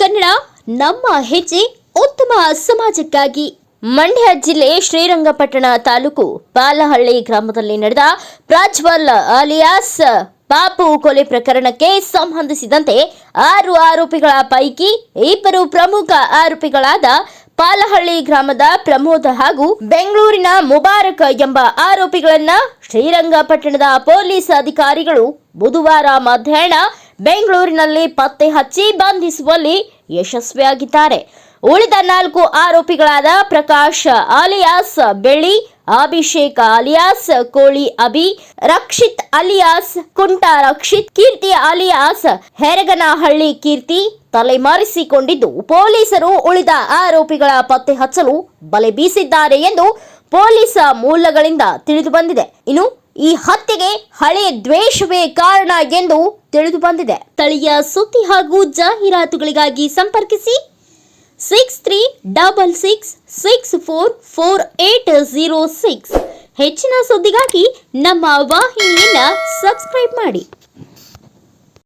ಕನ್ನಡ, ನಮ್ಮ ಹೆಜ್ಜೆ ಉತ್ತಮ ಸಮಾಜಕ್ಕಾಗಿ. ಮಂಡ್ಯ ಜಿಲ್ಲೆ ಶ್ರೀರಂಗಪಟ್ಟಣ ತಾಲೂಕು ಬಾಲಹಳ್ಳಿ ಗ್ರಾಮದಲ್ಲಿ ನಡೆದ ಪ್ರಾಜ್ವಲ್ ಅಲಿಯಾಸ್ ಪಾಪು ಕೊಲೆ ಪ್ರಕರಣಕ್ಕೆ ಸಂಬಂಧಿಸಿದಂತೆ ಆರು ಆರೋಪಿಗಳ ಪೈಕಿ ಇಬ್ಬರು ಪ್ರಮುಖ ಆರೋಪಿಗಳಾದ ಪಾಲಹಳ್ಳಿ ಗ್ರಾಮದ ಪ್ರಮೋದ್ ಹಾಗೂ ಬೆಂಗಳೂರಿನ ಮುಬಾರಕ್ ಎಂಬ ಆರೋಪಿಗಳನ್ನ ಶ್ರೀರಂಗಪಟ್ಟಣದ ಪೊಲೀಸ್ ಅಧಿಕಾರಿಗಳು ಬುಧವಾರ ಮಧ್ಯಾಹ್ನ ಬೆಂಗಳೂರಿನಲ್ಲಿ ಪತ್ತೆ ಹಚ್ಚಿ ಬಂಧಿಸುವಲ್ಲಿ ಯಶಸ್ವಿಯಾಗಿದ್ದಾರೆ. ಉಳಿದ ನಾಲ್ಕು ಆರೋಪಿಗಳಾದ ಪ್ರಕಾಶ್ ಅಲಿಯಾಸ್ ಬೆಳ್ಳಿ, ಅಭಿಷೇಕ್ ಅಲಿಯಾಸ್, ಕೋಳಿ ಅಭಿ, ರಕ್ಷಿತ್ ಅಲಿಯಾಸ್, ಕುಂಟ ರಕ್ಷಿತ್, ಕೀರ್ತಿ ಅಲಿಯಾಸ್, ಹೆರಗನಹಳ್ಳಿ ಕೀರ್ತಿ ತಲೆಮರೆಸಿಕೊಂಡಿದ್ದು. ಪೊಲೀಸರು ಉಳಿದ ಆರೋಪಿಗಳ ಪತ್ತೆ ಹಚ್ಚಲು ಬಲೆ ಬೀಸಿದ್ದಾರೆ ಎಂದು ಪೊಲೀಸ್ ಮೂಲಗಳಿಂದ ತಿಳಿದು ಬಂದಿದೆ. ಇನ್ನು ಈ ಹತ್ಯೆಗೆ ಹಳೆಯ ದ್ವೇಷವೇ ಕಾರಣ ಎಂದು ತಿಳಿದು ಬಂದಿದೆ. ಸ್ಥಳೀಯ ಸುದ್ದಿ ಹಾಗೂ ಜಾಹೀರಾತುಗಳಿಗಾಗಿ ಸಂಪರ್ಕಿಸಿ six three double six six four four eight zero six ಹೆಚ್ಚಿನ ಸುದ್ದಿಗಾಗಿ ನಮ್ಮ ವಾಹಿನಿಯನ್ನು ಸಬ್ಸ್ಕ್ರೈಬ್ ಮಾಡಿ.